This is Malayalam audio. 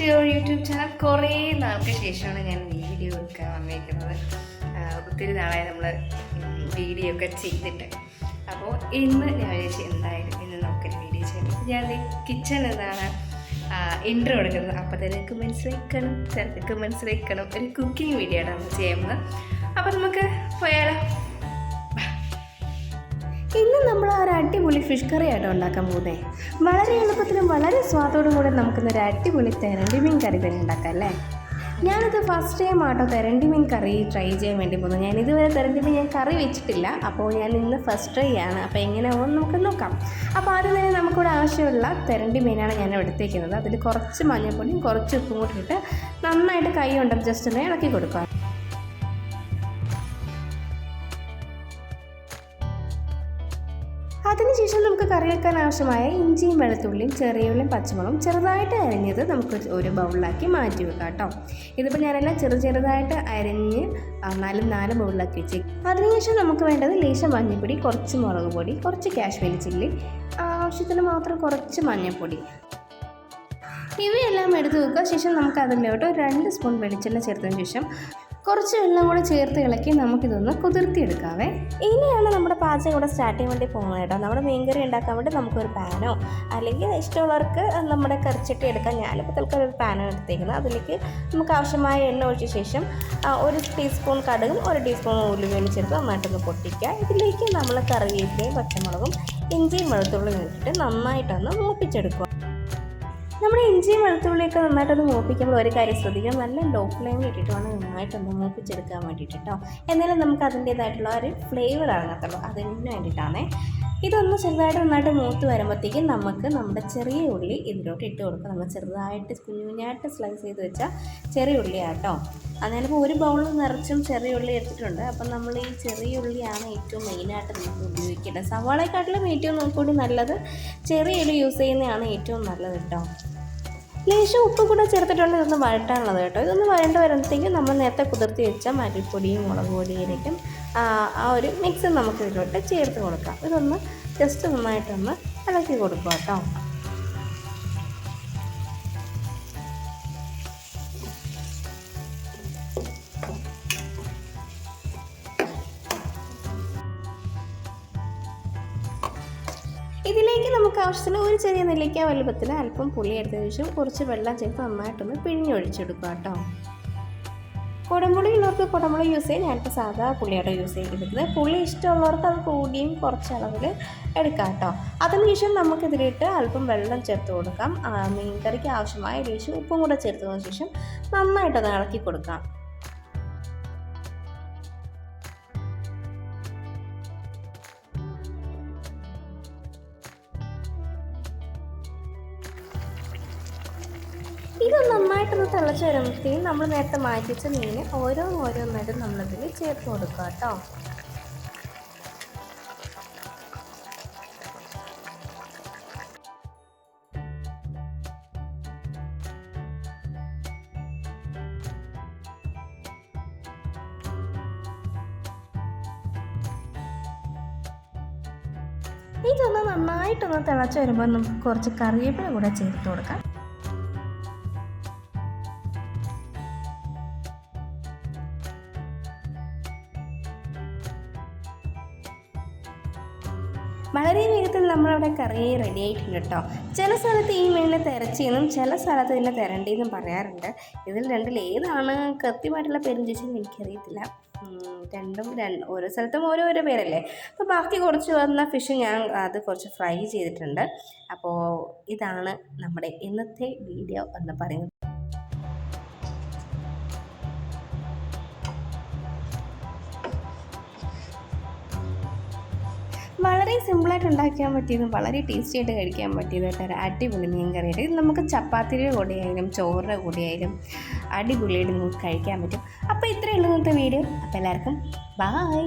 ടു യുവർ യൂട്യൂബ് ചാനൽ കുറേ നാൾക്ക് ശേഷമാണ് ഞാൻ വീഡിയോ എടുക്കാൻ വന്നിരിക്കുന്നത് ഒത്തിരി നാളായി നമ്മൾ വീഡിയോ ഒക്കെ ചെയ്തിട്ട്. അപ്പോൾ ഇന്ന് ഞാൻ വിചാരിച്ചു എന്തായാലും ഇന്ന് നമുക്കൊരു വീഡിയോ ചെയ്യാം. ഞാൻ കിച്ചൺ എന്നാണ് ഇൻട്രോ എടുക്കുന്നത്. അപ്പോൾ തിരക്ക് മനസ്സിലാക്കണം തിരക്ക് മനസ്സിലാക്കണം ഒരു കുക്കിംഗ് വീഡിയോ ആണ് നമ്മൾ ചെയ്യുന്നത് അപ്പോൾ നമുക്ക് പോയാലോ? ഒരു അടിപൊളി ഫിഷ് കറി ആയിട്ട് ഉണ്ടാക്കാൻ പോകുന്നത് വളരെ എളുപ്പത്തിലും വളരെ സ്വാദോടും കൂടെ നമുക്കിന്നൊരു അടിപൊളി തെരണ്ടി മീൻ കറി തന്നെ ഉണ്ടാക്കാം അല്ലേ? ഞാനിത് ഫസ്റ്റ് ടൈം ആട്ടോ തെരണ്ടി മീൻ കറി ട്രൈ ചെയ്യാൻ വേണ്ടി പോകുന്നത്. ഞാൻ ഇതുവരെ തെരണ്ടി മീൻ ഞാൻ കറി വെച്ചിട്ടില്ല. അപ്പോൾ ഞാൻ ഇന്ന് ഫസ്റ്റ് ട്രൈ ആണ്. അപ്പോൾ എങ്ങനെ എങ്ങനെയാവും നമുക്ക് നോക്കാം. അപ്പോൾ ആദ്യം തന്നെ നമുക്കിവിടെ ആവശ്യമുള്ള തെരണ്ടി മീനാണ് ഞാൻ എടുത്തേക്കുന്നത്. അതിൽ കുറച്ച് മഞ്ഞൾപ്പൊടിയും കുറച്ച് ഉപ്പും കൂട്ടിയിട്ട് നന്നായിട്ട് കൈ കൊണ്ടും ജസ്റ്റ് ഒന്ന് ഇളക്കി കൊടുക്കുക അതിനുശേഷം നമുക്ക് കറി വെക്കാൻ ആവശ്യമായ ഇഞ്ചിയും വെളുത്തുള്ളിയും ചെറിയുള്ളിയും പച്ചമുളകും ചെറുതായിട്ട് അരിഞ്ഞത് നമുക്ക് ഒരു ബൗളിലാക്കി മാറ്റി വെക്കാം കേട്ടോ. ഇതിപ്പോൾ ഞാനെല്ലാം ചെറു ചെറുതായിട്ട് അരിഞ്ഞ് നാല് നാലും ബൗളിലാക്കി വെച്ച് അതിനുശേഷം നമുക്ക് വേണ്ടത് ലേശം മഞ്ഞൾപ്പൊടി കുറച്ച് മുളക് പൊടി കുറച്ച് കാശ്മീരി ചില്ലി ആവശ്യത്തിന് മാത്രം കുറച്ച് മഞ്ഞൾപ്പൊടി. ഇവയെല്ലാം എടുത്ത് വെക്കുക. ശേഷം നമുക്ക് അതിലോട്ട് രണ്ട് സ്പൂൺ വെളിച്ചെണ്ണ ചേർത്തതിന് ശേഷം കുറച്ച് വെള്ളം കൂടെ ചേർത്ത് ഇളക്കി നമുക്കിതൊന്ന് കുതിർത്തിയെടുക്കാവേ. ഇനിയാണ് നമ്മുടെ പാചകം ഇവിടെ സ്റ്റാർട്ട് ചെയ്യാൻ വേണ്ടി പോകുന്നത് കേട്ടോ. നമ്മുടെ മീൻകറി ഉണ്ടാക്കാൻ വേണ്ടി നമുക്കൊരു പാനോ അല്ലെങ്കിൽ ഇഷ്ടമുള്ളവർക്ക് നമ്മുടെ കറിച്ചട്ടി എടുക്കാം ഞാനിപ്പോൾ തൽക്കാലം ഒരു പാനോ എടുത്തേക്കുന്നത് അതിലേക്ക് നമുക്ക് ആവശ്യമായ എണ്ണ ഒഴിച്ച ശേഷം ഒരു ടീസ്പൂൺ കടുകും ഒരു ടീസ്പൂൺ ഉലുവയും ചേർത്ത് നന്നായിട്ടൊന്ന് പൊട്ടിക്കുക. ഇതിലേക്ക് നമ്മൾ കറിവേപ്പിലയും പച്ചമുളകും ഇഞ്ചിയും വെളുത്തുള്ളിയും ഇട്ടിട്ട് നന്നായിട്ടൊന്ന് മൂപ്പിച്ചെടുക്കുക. നമ്മുടെ ഇഞ്ചിയും വെളുത്തുള്ളിയൊക്കെ നന്നായിട്ടൊന്ന് മൂപ്പിക്കുമ്പോൾ ഒരു കാര്യം ശ്രദ്ധിക്കണം. നല്ല ലോ ഫ്ലെയിം ഇട്ടിട്ട് വേണം നന്നായിട്ടൊന്ന് മൂപ്പിച്ചെടുക്കാൻ വേണ്ടിയിട്ട് കേട്ടോ എന്നാലും നമുക്ക് അതിന്റേതായിട്ടുള്ള ഒരു ഫ്ലേവർ ഇറങ്ങത്തുള്ളൂ. അതിന് വേണ്ടിയിട്ടാണേ. ഇതൊന്ന് ചെറുതായിട്ട് നന്നായിട്ട് മൂത്ത് വരുമ്പോഴത്തേക്കും നമുക്ക് നമ്മുടെ ചെറിയ ഉള്ളി ഇതിലോട്ട് ഇട്ട് കൊടുക്കാം. നമ്മൾ ചെറുതായിട്ട് കുഞ്ഞു കുഞ്ഞായിട്ട് സ്ലൈസ് ചെയ്ത് വെച്ച ചെറിയ ഉള്ളിയാട്ടോ. അത് ഞാനിപ്പോൾ ഒരു ബൗളിൽ നിറച്ചും ചെറിയ ഉള്ളി എടുത്തിട്ടുണ്ട്. അപ്പം നമ്മൾ ഈ ചെറിയ ഉള്ളിയാണ് ഏറ്റവും മെയിനായിട്ട് നമുക്ക് ഉപയോഗിക്കേണ്ടത്. സവാളയെക്കാട്ടിലും ഏറ്റവും കൂടി നല്ലത് ചെറിയ ഉള്ളി യൂസ് ചെയ്യുന്നതാണ് ഏറ്റവും നല്ലത് കേട്ടോ ലേശം ഉപ്പ് കൂടെ ചേർത്തിട്ടുണ്ട് ഇതൊന്ന് വഴട്ടാനുള്ളത് കേട്ടോ. ഇതൊന്ന് വഴണ്ട് വരുമ്പോഴത്തേക്കും നമ്മൾ നേരത്തെ കുതിർത്തി വെച്ച മല്ലിപ്പൊടിയും മുളക് പൊടിയിലേക്കും ആ ഒരു മിക്സ് നമുക്ക് ഇതിലോട്ട് ചേർത്ത് കൊടുക്കാം. ഇതൊന്ന് ജസ്റ്റ് നന്നായിട്ടൊന്ന് ഇളക്കി കൊടുക്കാം കേട്ടോ ഇതിലേക്ക് നമുക്ക് ആവശ്യത്തിന് ഒരു ചെറിയ നെല്ലിക്ക വലുപ്പത്തിൽ അല്പം പുളി എടുത്തതിന് ശേഷം കുറച്ച് വെള്ളം ചേർത്ത് നന്നായിട്ടൊന്ന് പിഴിഞ്ഞൊഴിച്ചെടുക്കുക കേട്ടോ. കുടംപുളി ഉള്ളവർക്ക് കുടംപുളി യൂസ് ചെയ്യാം. ഞാനിപ്പോൾ സാധാ പുളിയാണ് യൂസ് ചെയ്തിരിക്കുന്നത്. പുളി ഇഷ്ടമുള്ളവർക്ക് അത് കൂടിയും കുറച്ച് അളവിൽ എടുക്കാം കേട്ടോ. അതിനുശേഷം നമുക്കിതിലിട്ട് അല്പം വെള്ളം ചേർത്ത് കൊടുക്കാം. മീൻകറിക്ക് മീൻ കറിക്ക് ആവശ്യമായ ലേശം ഉപ്പും കൂടെ ചേർത്തതിന് ശേഷം നന്നായിട്ടൊന്ന് ഇളക്കി കൊടുക്കാം. ഇത് നന്നായിട്ടൊന്ന് തിളച്ച് വരുമ്പോഴത്തേക്കും നമ്മൾ നേരത്തെ മാറ്റി വെച്ച മീൻ ഓരോന്നോരോന്നായിട്ട് നമ്മളിതിൽ ചേർത്ത് കൊടുക്കുക കേട്ടോ. ഇതൊന്ന് നന്നായിട്ടൊന്ന് തിളച്ച് വരുമ്പോൾ നമുക്ക് കുറച്ച് കറിവേപ്പില കൂടെ ചേർത്ത് കൊടുക്കാം. വളരെ വേഗത്തിൽ നമ്മളവിടെ കറി റെഡി ആയിട്ടുണ്ട് കേട്ടോ. ചില സ്ഥലത്ത് ഈ മീനിനെ തിരച്ചിയെന്നും ചില സ്ഥലത്ത് ഇതിനെ തിരണ്ടിയെന്നും പറയാറുണ്ട്. ഇതിൽ രണ്ടിൽ ഏതാണ് കൃത്യമായിട്ടുള്ള പേരും ചോദിച്ചാൽ എനിക്കറിയത്തില്ല. രണ്ടും രണ്ട് ഓരോ സ്ഥലത്തും ഓരോരോ പേരല്ലേ? അപ്പോൾ ബാക്കി കുറച്ച് വന്ന ഫിഷ് ഞാൻ അത് കുറച്ച് ഫ്രൈ ചെയ്തിട്ടുണ്ട്. അപ്പോൾ ഇതാണ് നമ്മുടെ ഇന്നത്തെ വീഡിയോ എന്ന് പറയുന്നത്. വളരെ സിമ്പിളായിട്ട് ഉണ്ടാക്കാൻ പറ്റിയതും വളരെ ടേസ്റ്റി ആയിട്ട് കഴിക്കാൻ പറ്റിയതും ഒരു അടിപൊളി മീൻ കറിയായിട്ട് ഇത് നമുക്ക് ചപ്പാത്തിയുടെ കൂടെ ആയാലും ചോറിന്റെ കൂടെ ആയാലും അടിപൊളിയായിട്ട് നമുക്ക് കഴിക്കാൻ പറ്റും. അപ്പോൾ ഇത്രയേ ഉള്ളൂ ഇന്നത്തെ വീഡിയോ. അപ്പോൾ എല്ലാവർക്കും ബായ്